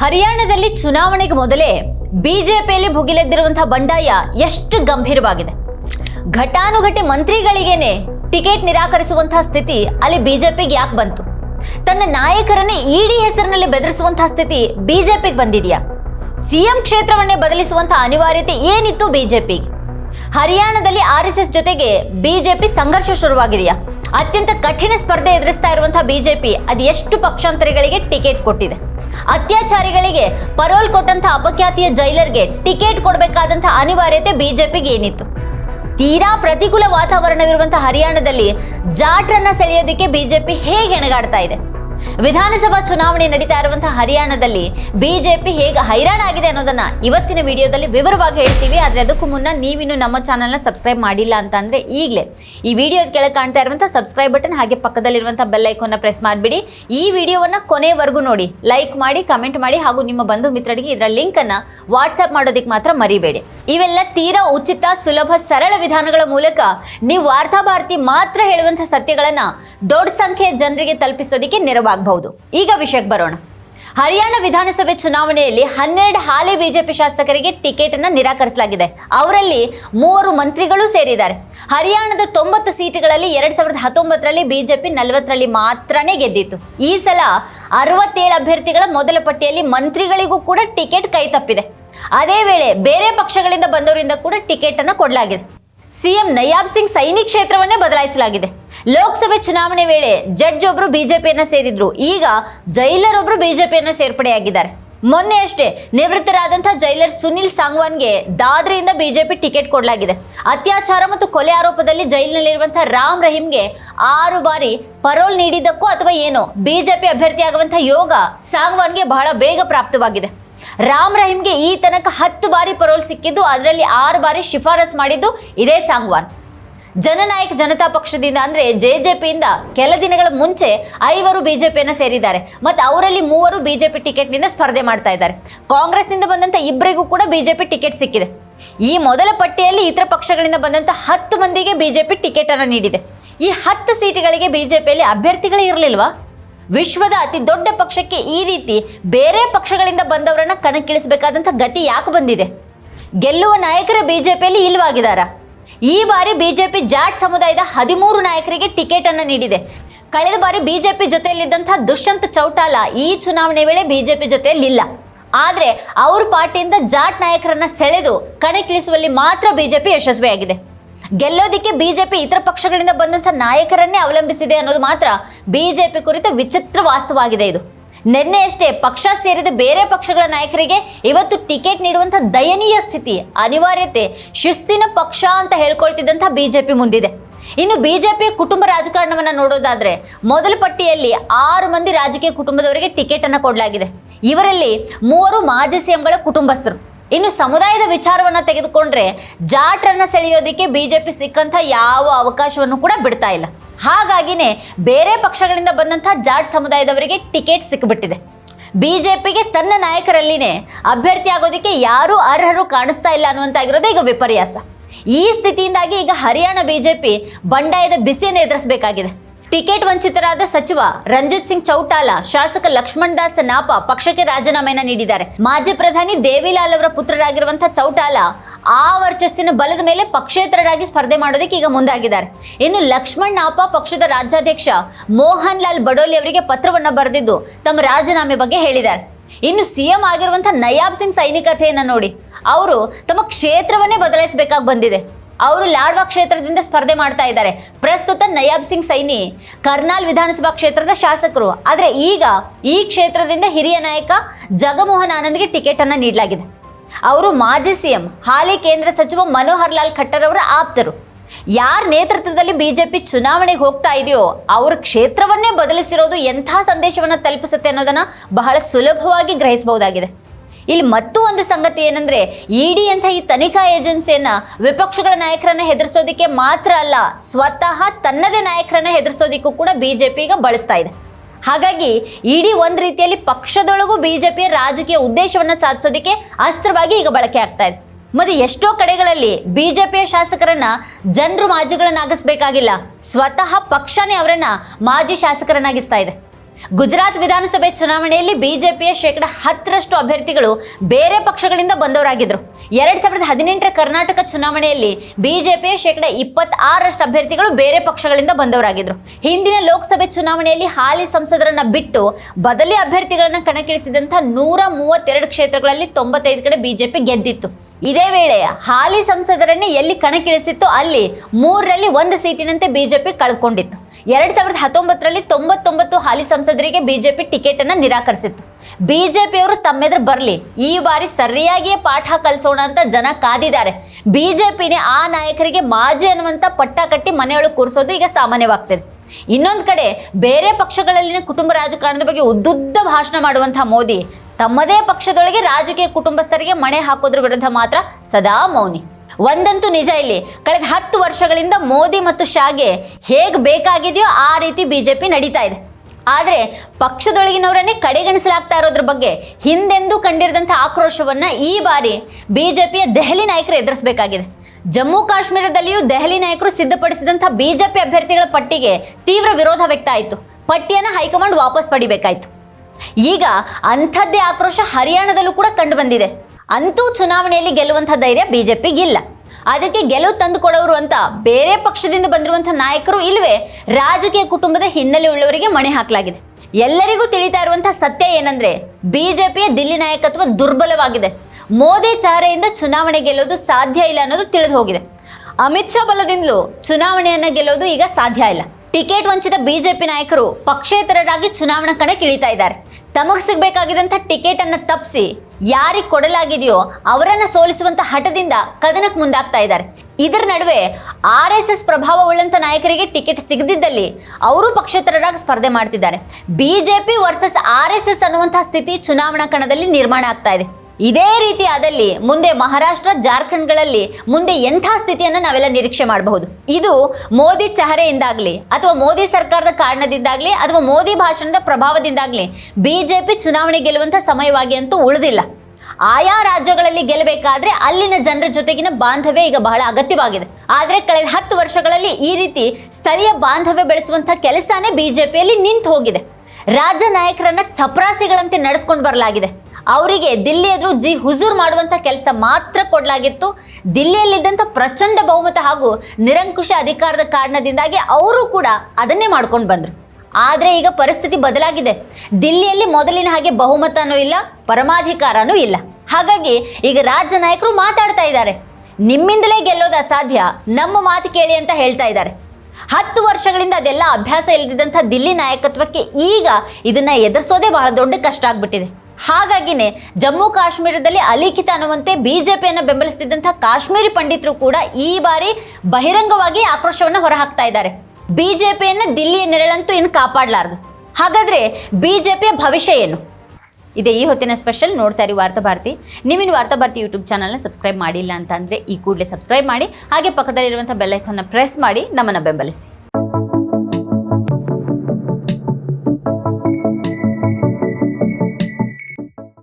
ಹರಿಯಾಣದಲ್ಲಿ ಚುನಾವಣೆಗೆ ಮೊದಲೇ ಬಿಜೆಪಿಯಲ್ಲಿ ಭುಗಿಲೆದ್ದಿರುವಂತಹ ಬಂಡಾಯ ಎಷ್ಟು ಗಂಭೀರವಾಗಿದೆ. ಘಟಾನುಘಟಿ ಮಂತ್ರಿಗಳಿಗೇನೆ ಟಿಕೆಟ್ ನಿರಾಕರಿಸುವಂತಹ ಸ್ಥಿತಿ ಅಲ್ಲಿ ಬಿಜೆಪಿಗೆ ಯಾಕೆ ಬಂತು? ತನ್ನ ನಾಯಕರನ್ನೇ ಇಡಿ ಹೆಸರಿನಲ್ಲಿ ಬೆದರಿಸುವಂತಹ ಸ್ಥಿತಿ ಬಿಜೆಪಿಗೆ ಬಂದಿದೆಯಾ? ಸಿಎಂ ಕ್ಷೇತ್ರವನ್ನೇ ಬದಲಿಸುವಂತಹ ಅನಿವಾರ್ಯತೆ ಏನಿತ್ತು ಬಿಜೆಪಿಗೆ? ಹರಿಯಾಣದಲ್ಲಿ ಆರ್ ಎಸ್ ಎಸ್ ಜೊತೆಗೆ ಬಿಜೆಪಿ ಸಂಘರ್ಷ ಶುರುವಾಗಿದೆಯಾ? ಅತ್ಯಂತ ಕಠಿಣ ಸ್ಪರ್ಧೆ ಎದುರಿಸ್ತಾ ಇರುವಂತಹ ಬಿಜೆಪಿ ಅದು ಎಷ್ಟು ಪಕ್ಷಾಂತರಿಗಳಿಗೆ ಟಿಕೆಟ್ ಕೊಟ್ಟಿದೆ? ಅತ್ಯಾಚಾರಿಗಳಿಗೆ ಪರೋಲ್ ಕೊಟ್ಟಂತಹ ಅಪಖ್ಯಾತಿಯ ಜೈಲರ್ಗೆ ಟಿಕೆಟ್ ಕೊಡಬೇಕಾದಂತಹ ಅನಿವಾರ್ಯತೆ ಬಿಜೆಪಿಗೆ ಏನಿತ್ತು? ತೀರಾ ಪ್ರತಿಕೂಲ ವಾತಾವರಣವಿರುವಂತಹ ಹರಿಯಾಣದಲ್ಲಿ ಜಾಟ್ರನ್ನ ಸೆಳೆಯೋದಕ್ಕೆ ಬಿಜೆಪಿ ಹೇಗೆ ಹೆಣಗಾಡ್ತಾ ಇದೆ? ವಿಧಾನಸಭಾ ಚುನಾವಣೆ ನಡೀತಾ ಇರುವಂತಹ ಹರಿಯಾಣದಲ್ಲಿ ಬಿಜೆಪಿ ಹೇಗೆ ಹೈರಾಣ ಆಗಿದೆ ಅನ್ನೋದನ್ನ ಇವತ್ತಿನ ವಿಡಿಯೋದಲ್ಲಿ ವಿವರವಾಗಿ ಹೇಳ್ತೀವಿ. ಆದ್ರೆ ಅದಕ್ಕೂ ಮುನ್ನ ನೀವಿನ್ನು ನಮ್ಮ ಚಾನಲ್ನ ಸಬ್ಸ್ಕ್ರೈಬ್ ಮಾಡಿಲ್ಲ ಅಂತ ಅಂದ್ರೆ ಈಗಲೇ ಈ ವಿಡಿಯೋ ಕೆಳಗೆ ಕಾಣ್ತಾ ಇರುವಂತಹ ಸಬ್ಸ್ಕ್ರೈಬ್ ಬಟನ್ ಹಾಗೆ ಪಕ್ಕದಲ್ಲಿರುವಂತಹ ಬೆಲ್ ಐಕೋನ್ನ ಪ್ರೆಸ್ ಮಾಡಿಬಿಡಿ. ಈ ವಿಡಿಯೋವನ್ನ ಕೊನೆವರೆಗೂ ನೋಡಿ. ಲೈಕ್ ಮಾಡಿ, ಕಮೆಂಟ್ ಮಾಡಿ ಹಾಗೂ ನಿಮ್ಮ ಬಂಧು ಮಿತ್ರರಿಗೆ ಇದರ ಲಿಂಕ್ ಅನ್ನ ಮಾಡೋದಕ್ಕೆ ಮಾತ್ರ ಮರಿಬೇಡಿ. ಇವೆಲ್ಲ ತೀರಾ ಉಚಿತ, ಸುಲಭ, ಸರಳ ವಿಧಾನಗಳ ಮೂಲಕ ನೀವು ವಾರ್ತಾಭಾರತಿ ಮಾತ್ರ ಹೇಳುವಂತಹ ಸತ್ಯಗಳನ್ನ ದೊಡ್ಡ ಸಂಖ್ಯೆಯ ಜನರಿಗೆ ತಲುಪಿಸೋದಕ್ಕೆ ನೆರವಾಗಬಹುದು. ಈಗ ವಿಷಯಕ್ಕೆ ಬರೋಣ. ಹರಿಯಾಣ ವಿಧಾನಸಭೆ ಚುನಾವಣೆಯಲ್ಲಿ ಹನ್ನೆರಡು ಹಾಲಿ ಬಿಜೆಪಿ ಶಾಸಕರಿಗೆ ಟಿಕೆಟ್ ಅನ್ನು ನಿರಾಕರಿಸಲಾಗಿದೆ. ಅವರಲ್ಲಿ ಮೂವರು ಮಂತ್ರಿಗಳು ಸೇರಿದ್ದಾರೆ. ಹರಿಯಾಣದ ತೊಂಬತ್ತು ಸೀಟುಗಳಲ್ಲಿ ಎರಡ್ ಸಾವಿರದ ಹತ್ತೊಂಬತ್ತರಲ್ಲಿ ಬಿಜೆಪಿ ನಲವತ್ತರಲ್ಲಿ ಮಾತ್ರನೇ ಗೆದ್ದಿತ್ತು. ಈ ಸಲ ಅರವತ್ತೇಳು ಅಭ್ಯರ್ಥಿಗಳ ಮೊದಲ ಪಟ್ಟಿಯಲ್ಲಿ ಮಂತ್ರಿಗಳಿಗೂ ಕೂಡ ಟಿಕೆಟ್ ಕೈ ತಪ್ಪಿದೆ. ಅದೇ ವೇಳೆ ಬೇರೆ ಪಕ್ಷಗಳಿಂದ ಬಂದವರಿಂದ ಕೂಡ ಟಿಕೆಟ್ ಅನ್ನು ಕೊಡಲಾಗಿದೆ. ಸಿಎಂ ನಯಾಬ್ ಸಿಂಗ್ ಸೈನಿಕ್ ಕ್ಷೇತ್ರವನ್ನೇ ಬದಲಾಯಿಸಲಾಗಿದೆ. ಲೋಕಸಭೆ ಚುನಾವಣೆ ವೇಳೆ ಜಡ್ಜ್ ಒಬ್ರು ಬಿಜೆಪಿಯನ್ನ ಸೇರಿದ್ರು. ಈಗ ಜೈಲರ್ ಒಬ್ರು ಬಿಜೆಪಿಯನ್ನ ಸೇರ್ಪಡೆಯಾಗಿದ್ದಾರೆ. ಮೊನ್ನೆ ಅಷ್ಟೇ ನಿವೃತ್ತರಾದಂತಹ ಜೈಲರ್ ಸುನಿಲ್ ಸಾಂಗ್ವಾನ್ಗೆ ದಾದ್ರಿಯಿಂದ ಬಿಜೆಪಿ ಟಿಕೆಟ್ ಕೊಡಲಾಗಿದೆ. ಅತ್ಯಾಚಾರ ಮತ್ತು ಕೊಲೆ ಆರೋಪದಲ್ಲಿ ಜೈಲಿನಲ್ಲಿರುವಂತಹ ರಾಮ್ ರಹೀಮ್ಗೆ ಆರು ಬಾರಿ ಪರೋಲ್ ನೀಡಿದ್ದಕ್ಕೂ ಅಥವಾ ಏನೋ ಬಿಜೆಪಿ ಅಭ್ಯರ್ಥಿಯಾಗುವಂತಹ ಯೋಗ ಸಾಂಗ್ವಾನ್ಗೆ ಬಹಳ ಬೇಗ ಪ್ರಾಪ್ತವಾಗಿದೆ. ರಾಮ್ ರಹೀಮ್ಗೆ ಈ ತನಕ ಹತ್ತು ಬಾರಿ ಪರೋಲ್ ಸಿಕ್ಕಿದ್ದು, ಅದರಲ್ಲಿ ಆರು ಬಾರಿ ಶಿಫಾರಸ್ ಮಾಡಿದ್ದು ಇದೇ ಸಾಂಗ್ವಾನ್. ಜನನಾಯಕ್ ಜನತಾ ಪಕ್ಷದಿಂದ ಅಂದ್ರೆ ಪಿಯಿಂದ ಕೆಲ ದಿನಗಳ ಮುಂಚೆ ಐವರು ಬಿಜೆಪಿಯನ್ನ ಸೇರಿದ್ದಾರೆ. ಮತ್ತು ಅವರಲ್ಲಿ ಮೂವರು ಬಿಜೆಪಿ ಟಿಕೆಟ್ನಿಂದ ಸ್ಪರ್ಧೆ ಮಾಡ್ತಾ ಇದ್ದಾರೆ. ಕಾಂಗ್ರೆಸ್ನಿಂದ ಬಂದಂತ ಇಬ್ಬರಿಗೂ ಕೂಡ ಬಿಜೆಪಿ ಟಿಕೆಟ್ ಸಿಕ್ಕಿದೆ. ಈ ಮೊದಲ ಪಟ್ಟಿಯಲ್ಲಿ ಇತರ ಪಕ್ಷಗಳಿಂದ ಬಂದಂತ ಹತ್ತು ಮಂದಿಗೆ ಬಿಜೆಪಿ ಟಿಕೆಟ್ ಅನ್ನು ನೀಡಿದೆ. ಈ ಹತ್ತು ಸೀಟುಗಳಿಗೆ ಬಿಜೆಪಿಯಲ್ಲಿ ಅಭ್ಯರ್ಥಿಗಳೇ ಇರಲಿಲ್ವಾ? ವಿಶ್ವದ ಅತಿ ದೊಡ್ಡ ಪಕ್ಷಕ್ಕೆ ಈ ರೀತಿ ಬೇರೆ ಪಕ್ಷಗಳಿಂದ ಬಂದವರನ್ನ ಕಣಕ್ಕಿಳಿಸಬೇಕಾದಂಥ ಗತಿ ಯಾಕೆ ಬಂದಿದೆ? ಗೆಲ್ಲುವ ನಾಯಕರ ಬಿಜೆಪಿಯಲ್ಲಿ ಇಲ್ವಾಗಿದಾರ ಈ ಬಾರಿ ಬಿಜೆಪಿ ಜಾಟ್ ಸಮುದಾಯದ ಹದಿಮೂರು ನಾಯಕರಿಗೆ ಟಿಕೆಟ್ ಅನ್ನು ನೀಡಿದೆ. ಕಳೆದ ಬಾರಿ ಬಿಜೆಪಿ ಜೊತೆಯಲ್ಲಿದ್ದಂತಹ ದುಷ್ಯಂತ್ ಚೌಟಾಲ ಈ ಚುನಾವಣೆ ವೇಳೆ ಬಿಜೆಪಿ ಜೊತೆಯಲ್ಲಿಲ್ಲ ಆದರೆ ಅವ್ರ ಪಾರ್ಟಿಯಿಂದ ಜಾಟ್ ನಾಯಕರನ್ನ ಸೆಳೆದು ಕಣಕ್ಕಿಳಿಸುವಲ್ಲಿ ಮಾತ್ರ ಬಿಜೆಪಿ ಯಶಸ್ವಿಯಾಗಿದೆ. ಗೆಲ್ಲೋದಿಕ್ಕೆ ಬಿಜೆಪಿ ಇತರ ಪಕ್ಷಗಳಿಂದ ಬಂದಂಥ ನಾಯಕರನ್ನೇ ಅವಲಂಬಿಸಿದೆ ಅನ್ನೋದು ಮಾತ್ರ ಬಿಜೆಪಿ ಕುರಿತ ವಿಚಿತ್ರ ವಾಸ್ತವಾಗಿದೆ ಇದು. ನಿನ್ನೆಯಷ್ಟೇ ಪಕ್ಷ ಸೇರಿದ ಬೇರೆ ಪಕ್ಷಗಳ ನಾಯಕರಿಗೆ ಇವತ್ತು ಟಿಕೆಟ್ ನೀಡುವಂಥ ದಯನೀಯ ಸ್ಥಿತಿ, ಅನಿವಾರ್ಯತೆ, ಶಿಸ್ತಿನ ಪಕ್ಷ ಅಂತ ಹೇಳ್ಕೊಳ್ತಿದ್ದಂಥ ಬಿಜೆಪಿ ಮುಂದಿದೆ. ಇನ್ನು ಬಿಜೆಪಿ ಕುಟುಂಬ ರಾಜಕಾರಣವನ್ನ ನೋಡೋದಾದ್ರೆ ಮೊದಲ ಪಟ್ಟಿಯಲ್ಲಿ ಆರು ಮಂದಿ ರಾಜಕೀಯ ಕುಟುಂಬದವರಿಗೆ ಟಿಕೆಟ್ ಅನ್ನ ಕೊಡಲಾಗಿದೆ. ಇವರಲ್ಲಿ ಮೂವರು ಮಾಜಿ ಸಿಎಂಗಳ ಕುಟುಂಬಸ್ಥರು. ಇನ್ನು ಸಮುದಾಯದ ವಿಚಾರವನ್ನ ತೆಗೆದುಕೊಂಡ್ರೆ ಜಾಟ್ರನ್ನ ಸೆಳೆಯೋದಕ್ಕೆ ಬಿಜೆಪಿ ಸಿಕ್ಕಂಥ ಯಾವ ಅವಕಾಶವನ್ನು ಕೂಡ ಬಿಡ್ತಾ ಇಲ್ಲ. ಹಾಗಾಗಿನೇ ಬೇರೆ ಪಕ್ಷಗಳಿಂದ ಬಂದಂಥ ಜಾಟ್ ಸಮುದಾಯದವರಿಗೆ ಟಿಕೆಟ್ ಸಿಕ್ಕಿಬಿಟ್ಟಿದೆ ಬಿಜೆಪಿಗೆ ತನ್ನ ನಾಯಕರಲ್ಲಿನೇ ಅಭ್ಯರ್ಥಿ ಆಗೋದಕ್ಕೆ ಯಾರೂ ಅರ್ಹರು ಕಾಣಿಸ್ತಾ ಇಲ್ಲ ಅನ್ನುವಂತಾಗಿರೋದೇ ಈಗ ವಿಪರ್ಯಾಸ. ಈ ಸ್ಥಿತಿಯಿಂದಾಗಿ ಈಗ ಹರಿಯಾಣ ಬಿಜೆಪಿ ಬಂಡಾಯದ ಬಿಸಿಯನ್ನು ಎದುರಿಸಬೇಕಾಗಿದೆ. ಟಿಕೆಟ್ ವಂಚಿತರಾದ ಸಚಿವ ರಂಜಿತ್ ಸಿಂಗ್ ಚೌಟಾಲ, ಶಾಸಕ ಲಕ್ಷ್ಮಣ್ ದಾಸ್ ನಾಪ ಪಕ್ಷಕ್ಕೆ ರಾಜೀನಾಮೆಯನ್ನ ನೀಡಿದ್ದಾರೆ. ಮಾಜಿ ಪ್ರಧಾನಿ ದೇವಿಲಾಲ್ ಅವರ ಪುತ್ರರಾಗಿರುವಂತಹ ಚೌಟಾಲ ಆ ವರ್ಚಸ್ಸಿನ ಬಲದ ಮೇಲೆ ಪಕ್ಷೇತರರಾಗಿ ಸ್ಪರ್ಧೆ ಮಾಡೋದಕ್ಕೆ ಈಗ ಮುಂದಾಗಿದ್ದಾರೆ. ಇನ್ನು ಲಕ್ಷ್ಮಣ್ ನಾಪ ಪಕ್ಷದ ರಾಜ್ಯಾಧ್ಯಕ್ಷ ಮೋಹನ್ ಲಾಲ್ ಬಡೋಲಿ ಅವರಿಗೆ ಪತ್ರವನ್ನ ಬರೆದಿದ್ದು ತಮ್ಮ ರಾಜೀನಾಮೆ ಬಗ್ಗೆ ಹೇಳಿದ್ದಾರೆ. ಇನ್ನು ಸಿಎಂ ಆಗಿರುವಂತಹ ನಯಾಬ್ ಸಿಂಗ್ ಸೈನಿಕತೆಯನ್ನ ನೋಡಿ, ಅವರು ತಮ್ಮ ಕ್ಷೇತ್ರವನ್ನೇ ಬದಲಾಯಿಸಬೇಕಾಗಿ ಬಂದಿದೆ. ಅವರು ಲಾಡ್ವಾ ಕ್ಷೇತ್ರದಿಂದ ಸ್ಪರ್ಧೆ ಮಾಡ್ತಾ ಇದ್ದಾರೆ. ಪ್ರಸ್ತುತ ನಯಾಬ್ ಸಿಂಗ್ ಸೈನಿ ಕರ್ನಾಲ್ ವಿಧಾನಸಭಾ ಕ್ಷೇತ್ರದ ಶಾಸಕರು. ಆದರೆ ಈಗ ಈ ಕ್ಷೇತ್ರದಿಂದ ಹಿರಿಯ ನಾಯಕ ಜಗಮೋಹನ್ ಆನಂದ್ಗೆ ಟಿಕೆಟ್ ಅನ್ನು ನೀಡಲಾಗಿದೆ. ಅವರು ಮಾಜಿ ಸಿಎಂ, ಹಾಲಿ ಕೇಂದ್ರ ಸಚಿವ ಮನೋಹರ್ ಲಾಲ್ ಖಟ್ಟರ್ ಅವರ ಆಪ್ತರು. ಯಾರ ನೇತೃತ್ವದಲ್ಲಿ ಬಿಜೆಪಿ ಚುನಾವಣೆಗೆ ಹೋಗ್ತಾ ಇದೆಯೋ ಅವ್ರ ಕ್ಷೇತ್ರವನ್ನೇ ಬದಲಿಸಿರೋದು ಎಂಥ ಸಂದೇಶವನ್ನ ತಲುಪಿಸುತ್ತೆ ಅನ್ನೋದನ್ನ ಬಹಳ ಸುಲಭವಾಗಿ ಗ್ರಹಿಸಬಹುದಾಗಿದೆ. ಇಲ್ಲಿ ಮತ್ತೂ ಒಂದು ಸಂಗತಿ ಏನಂದ್ರೆ ಇಡಿ ಅಂತ ಈ ತನಿಖಾ ಏಜೆನ್ಸಿಯನ್ನ ವಿಪಕ್ಷಗಳ ನಾಯಕರನ್ನ ಹೆದರ್ಸೋದಿಕ್ಕೆ ಮಾತ್ರ ಅಲ್ಲ, ಸ್ವತಃ ತನ್ನದೇ ನಾಯಕರನ್ನ ಹೆದರ್ಸೋದಿಕ್ಕೂ ಕೂಡ ಬಿಜೆಪಿ ಈಗ ಬಳಸ್ತಾ ಇದೆ. ಹಾಗಾಗಿ ಇಡೀ ಒಂದ್ ರೀತಿಯಲ್ಲಿ ಪಕ್ಷದೊಳಗೂ ಬಿಜೆಪಿ ರಾಜಕೀಯ ಉದ್ದೇಶವನ್ನ ಸಾಧಿಸೋದಿಕ್ಕೆ ಅಸ್ತ್ರವಾಗಿ ಈಗ ಬಳಕೆ ಆಗ್ತಾ ಇದೆ. ಮತ್ತೆ ಎಷ್ಟೋ ಕಡೆಗಳಲ್ಲಿ ಬಿಜೆಪಿಯ ಶಾಸಕರನ್ನ ಜನರು ಮಾಜಿಗಳನ್ನಾಗಿಸ್ಬೇಕಾಗಿಲ್ಲ, ಸ್ವತಃ ಪಕ್ಷನೇ ಅವರನ್ನ ಮಾಜಿ ಶಾಸಕರನ್ನಾಗಿಸ್ತಾ ಇದೆ. ಗುಜರಾತ್ ವಿಧಾನಸಭೆ ಚುನಾವಣೆಯಲ್ಲಿ ಬಿಜೆಪಿಯ ಶೇಕಡ ಹತ್ತರಷ್ಟು ಅಭ್ಯರ್ಥಿಗಳು ಬೇರೆ ಪಕ್ಷಗಳಿಂದ ಬಂದವರಾಗಿದ್ದರು ಎರಡ್ ಸಾವಿರದ ಹದಿನೆಂಟರ ಕರ್ನಾಟಕ ಚುನಾವಣೆಯಲ್ಲಿ ಬಿಜೆಪಿಯ ಶೇಕಡ ಇಪ್ಪತ್ತಾರರಷ್ಟು ಅಭ್ಯರ್ಥಿಗಳು ಬೇರೆ ಪಕ್ಷಗಳಿಂದ ಬಂದವರಾಗಿದ್ದರು ಹಿಂದಿನ ಲೋಕಸಭೆ ಚುನಾವಣೆಯಲ್ಲಿ ಹಾಲಿ ಸಂಸದರನ್ನ ಬಿಟ್ಟು ಬದಲಿ ಅಭ್ಯರ್ಥಿಗಳನ್ನು ಕಣಕ್ಕಿಳಿಸಿದಂಥ ನೂರ ಮೂವತ್ತೆರಡು ಕ್ಷೇತ್ರಗಳಲ್ಲಿ ತೊಂಬತ್ತೈದು ಕಡೆ ಬಿಜೆಪಿ ಗೆದ್ದಿತ್ತು. ಇದೇ ವೇಳೆ ಹಾಲಿ ಸಂಸದರನ್ನೇ ಎಲ್ಲಿ ಕಣಕ್ಕಿಳಿಸಿತ್ತು ಅಲ್ಲಿ ಮೂರರಲ್ಲಿ ಒಂದು ಸೀಟಿನಂತೆ ಬಿಜೆಪಿ ಕಳೆದುಕೊಂಡಿತ್ತು. ಎರಡ್ ಸಾವಿರದ ಹತ್ತೊಂಬತ್ತರಲ್ಲಿ ತೊಂಬತ್ತೊಂಬತ್ತು ಹಾಲಿ ಸಂಸದರಿಗೆ ಬಿಜೆಪಿ ಟಿಕೆಟ್ ಅನ್ನ ನಿರಾಕರಿಸಿತ್ತು. ಬಿಜೆಪಿಯವರು ತಮ್ಮೆದುರು ಬರಲಿ, ಈ ಬಾರಿ ಸರಿಯಾಗಿಯೇ ಪಾಠ ಕಲಿಸೋಣ ಅಂತ ಜನ ಕಾದಿದ್ದಾರೆ. ಬಿಜೆಪಿನೇ ಆ ನಾಯಕರಿಗೆ ಮಾಜಿ ಅನ್ನುವಂಥ ಪಟ್ಟ ಕಟ್ಟಿ ಮನೆಯೊಳಗೆ ಕೂರಿಸೋದು ಈಗ ಸಾಮಾನ್ಯವಾಗ್ತದೆ. ಇನ್ನೊಂದು ಕಡೆ ಬೇರೆ ಪಕ್ಷಗಳಲ್ಲಿನ ಕುಟುಂಬ ರಾಜಕಾರಣದ ಬಗ್ಗೆ ಉದ್ದುದ್ದ ಭಾಷಣ ಮಾಡುವಂಥ ಮೋದಿ ತಮ್ಮದೇ ಪಕ್ಷದೊಳಗೆ ರಾಜಕೀಯ ಕುಟುಂಬಸ್ಥರಿಗೆ ಮಣೆ ಹಾಕೋದ್ರ ವಿರುದ್ಧ ಮಾತ್ರ ಸದಾ ಮೌನಿ. ಒಂದಂತೂ ನಿಜ ಇಲ್ಲಿ. ಕಳೆದ ಹತ್ತು ವರ್ಷಗಳಿಂದ ಮೋದಿ ಮತ್ತು ಶಾಗೆ ಹೇಗೆ ಬೇಕಾಗಿದೆಯೋ ಆ ರೀತಿ ಬಿಜೆಪಿ ನಡೀತಾ ಇದೆ. ಆದರೆ ಪಕ್ಷದೊಳಗಿನವರನ್ನೇ ಕಡೆಗಣಿಸಲಾಗ್ತಾ ಇರೋದ್ರ ಬಗ್ಗೆ ಹಿಂದೆಂದೂ ಕಂಡಿರದಂಥ ಆಕ್ರೋಶವನ್ನ ಈ ಬಾರಿ ಬಿಜೆಪಿಯ ದೆಹಲಿ ನಾಯಕರು ಎದುರಿಸಬೇಕಾಗಿದೆ. ಜಮ್ಮು ಕಾಶ್ಮೀರದಲ್ಲಿಯೂ ದೆಹಲಿ ನಾಯಕರು ಸಿದ್ಧಪಡಿಸಿದಂಥ ಬಿಜೆಪಿ ಅಭ್ಯರ್ಥಿಗಳ ಪಟ್ಟಿಗೆ ತೀವ್ರ ವಿರೋಧ ವ್ಯಕ್ತ ಆಯಿತು ಪಟ್ಟಿಯನ್ನು ಹೈಕಮಾಂಡ್ ವಾಪಸ್ ಪಡಿಬೇಕಾಯಿತು. ಈಗ ಅಂಥದ್ದೇ ಆಕ್ರೋಶ ಹರಿಯಾಣದಲ್ಲೂ ಕೂಡ ಕಂಡು ಬಂದಿದೆ. ಅಂತೂ ಚುನಾವಣೆಯಲ್ಲಿ ಗೆಲ್ಲುವಂಥ ಧೈರ್ಯ ಬಿಜೆಪಿಗಿಲ್ಲ ಅದಕ್ಕೆ ಗೆಲುವು ತಂದುಕೊಡೋರು ಅಂತ ಬೇರೆ ಪಕ್ಷದಿಂದ ಬಂದಿರುವಂಥ ನಾಯಕರು ಇಲ್ಲವೇ ರಾಜಕೀಯ ಕುಟುಂಬದ ಹಿನ್ನೆಲೆ ಉಳ್ಳವರಿಗೆ ಮಣೆ ಹಾಕಲಾಗಿದೆ. ಎಲ್ಲರಿಗೂ ತಿಳಿತಾ ಇರುವಂಥ ಸತ್ಯ ಏನಂದ್ರೆ, ಬಿಜೆಪಿಯ ದಿಲ್ಲಿ ನಾಯಕತ್ವ ದುರ್ಬಲವಾಗಿದೆ. ಮೋದಿ ಚಾರೆಯಿಂದ ಚುನಾವಣೆ ಗೆಲ್ಲೋದು ಸಾಧ್ಯ ಇಲ್ಲ ಅನ್ನೋದು ತಿಳಿದು ಹೋಗಿದೆ. ಅಮಿತ್ ಶಾ ಬಲದಿಂದಲೂ ಚುನಾವಣೆಯನ್ನ ಗೆಲ್ಲೋದು ಈಗ ಸಾಧ್ಯ ಇಲ್ಲ. ಟಿಕೆಟ್ ವಂಚಿತ ಬಿಜೆಪಿ ನಾಯಕರು ಪಕ್ಷೇತರರಾಗಿ ಚುನಾವಣಾ ಕಣಕ್ಕೆ ಇಳಿತಾ ಇದ್ದಾರೆ. ತಮಗೆ ಸಿಗಬೇಕಾಗಿದ್ದಂಥ ಟಿಕೆಟ್ ಅನ್ನ ತಪ್ಪಿಸಿ ಯಾರಿಗೆ ಕೊಡಲಾಗಿದೆಯೋ ಅವರನ್ನು ಸೋಲಿಸುವಂತ ಹಠದಿಂದ ಕದನಕ್ಕೆ ಮುಂದಾಗ್ತಾ ಇದ್ದಾರೆ. ಇದರ ನಡುವೆ ಆರ್ ಎಸ್ ಎಸ್ ಪ್ರಭಾವ ಉಳ್ಳಂಥ ನಾಯಕರಿಗೆ ಟಿಕೆಟ್ ಸಿಗದಿದ್ದಲ್ಲಿ ಅವರು ಪಕ್ಷೇತರರಾಗಿ ಸ್ಪರ್ಧೆ ಮಾಡ್ತಿದ್ದಾರೆ. BJP versus R S S ಅನ್ನುವಂತಹ ಸ್ಥಿತಿ ಚುನಾವಣಾ ಕಣದಲ್ಲಿ ನಿರ್ಮಾಣ ಆಗ್ತಾ ಇದೆ. ಇದೇ ರೀತಿ ಆದಲ್ಲಿ ಮುಂದೆ ಮಹಾರಾಷ್ಟ್ರ, ಜಾರ್ಖಂಡ್ಗಳಲ್ಲಿ ಮುಂದೆ ಎಂಥ ಸ್ಥಿತಿಯನ್ನು ನಾವೆಲ್ಲ ನಿರೀಕ್ಷೆ ಮಾಡಬಹುದು? ಇದು ಮೋದಿ ಚಹರೆಯಿಂದಾಗ್ಲಿ ಅಥವಾ ಮೋದಿ ಸರ್ಕಾರದ ಕಾರಣದಿಂದಾಗ್ಲಿ ಅಥವಾ ಮೋದಿ ಭಾಷಣದ ಪ್ರಭಾವದಿಂದಾಗ್ಲಿ ಬಿಜೆಪಿ ಚುನಾವಣೆ ಗೆಲ್ಲುವಂಥ ಸಮಯವಾಗಿ ಅಂತೂ ಉಳಿದಿಲ್ಲ. ಆಯಾ ರಾಜ್ಯಗಳಲ್ಲಿ ಗೆಲ್ಲಬೇಕಾದ್ರೆ ಅಲ್ಲಿನ ಜನರ ಜೊತೆಗಿನ ಬಾಂಧವ್ಯ ಈಗ ಬಹಳ ಅಗತ್ಯವಾಗಿದೆ. ಆದ್ರೆ ಕಳೆದ ಹತ್ತು ವರ್ಷಗಳಲ್ಲಿ ಈ ರೀತಿ ಸ್ಥಳೀಯ ಬಾಂಧವ್ಯ ಬೆಳೆಸುವಂತ ಕೆಲಸನೇ ಬಿಜೆಪಿಯಲ್ಲಿ ನಿಂತು ಹೋಗಿದೆ. ರಾಜ್ಯ ನಾಯಕರನ್ನ ಚಪರಾಸಿಗಳಂತೆ ನಡೆಸ್ಕೊಂಡು ಬರಲಾಗಿದೆ. ಅವರಿಗೆ ದಿಲ್ಲಿ ಎದುರು ಜಿ ಹುಜೂರ್ ಮಾಡುವಂತ ಕೆಲಸ ಮಾತ್ರ ಕೊಡಲಾಗಿತ್ತು. ದಿಲ್ಲಿಯಲ್ಲಿದ್ದಂಥ ಪ್ರಚಂಡ ಬಹುಮತ ಹಾಗೂ ನಿರಂಕುಶ ಅಧಿಕಾರದ ಕಾರಣದಿಂದಾಗಿ ಅವರು ಕೂಡ ಅದನ್ನೇ ಮಾಡ್ಕೊಂಡು ಬಂದರು. ಆದರೆ ಈಗ ಪರಿಸ್ಥಿತಿ ಬದಲಾಗಿದೆ. ದಿಲ್ಲಿಯಲ್ಲಿ ಮೊದಲಿನ ಹಾಗೆ ಬಹುಮತನೂ ಇಲ್ಲ, ಪರಮಾಧಿಕಾರನೂ ಇಲ್ಲ. ಹಾಗಾಗಿ ಈಗ ರಾಜ್ಯ ನಾಯಕರು ಮಾತಾಡ್ತಾ ಇದ್ದಾರೆ. ನಿಮ್ಮಿಂದಲೇ ಗೆಲ್ಲೋದು ಅಸಾಧ್ಯ, ನಮ್ಮ ಮಾತು ಕೇಳಿ ಅಂತ ಹೇಳ್ತಾ ಇದ್ದಾರೆ. ಹತ್ತು ವರ್ಷಗಳಿಂದ ಅದೆಲ್ಲ ಅಭ್ಯಾಸ ಇಲ್ಲದಿದ್ದಂಥ ದಿಲ್ಲಿ ನಾಯಕತ್ವಕ್ಕೆ ಈಗ ಇದನ್ನು ಎದುರಿಸೋದೇ ಬಹಳ ದೊಡ್ಡ ಕಷ್ಟ ಆಗ್ಬಿಟ್ಟಿದೆ. ಹಾಗಾಗಿನೇ ಜಮ್ಮು ಕಾಶ್ಮೀರದಲ್ಲಿ ಅಲಿಖಿತ ಅನ್ನುವಂತೆ ಬಿಜೆಪಿಯನ್ನು ಬೆಂಬಲಿಸುತ್ತಿದ್ದಂಥ ಕಾಶ್ಮೀರಿ ಪಂಡಿತರು ಕೂಡ ಈ ಬಾರಿ ಬಹಿರಂಗವಾಗಿ ಆಕ್ರೋಶವನ್ನು ಹೊರಹಾಕ್ತಾ ಇದ್ದಾರೆ. ಬಿಜೆಪಿಯನ್ನು ದಿಲ್ಲಿಯ ನೆರಳಂತೂ ಇನ್ನು ಕಾಪಾಡಲಾರದು. ಹಾಗಾದ್ರೆ ಬಿಜೆಪಿಯ ಭವಿಷ್ಯ ಏನು? ಇದೇ ಈ ಹೊತ್ತಿನ ಸ್ಪೆಷಲ್ ನೋಡ್ತಾ ಇರಿ ವಾರ್ತಾ ಭಾರತಿ. ನೀವಿನ ವಾರ್ತಾ ಭಾರತಿ ಯೂಟ್ಯೂಬ್ ಚಾನಲ್ನ ಸಬ್ಸ್ಕ್ರೈಬ್ ಮಾಡಿಲ್ಲ ಅಂತ ಅಂದರೆ ಈ ಕೂಡಲೇ ಸಬ್ಸ್ಕ್ರೈಬ್ ಮಾಡಿ, ಹಾಗೆ ಪಕ್ಕದಲ್ಲಿರುವಂಥ ಬೆಲ್ಲೈಕನ್ನ ಪ್ರೆಸ್ ಮಾಡಿ ನಮ್ಮನ್ನು ಬೆಂಬಲಿಸಿ.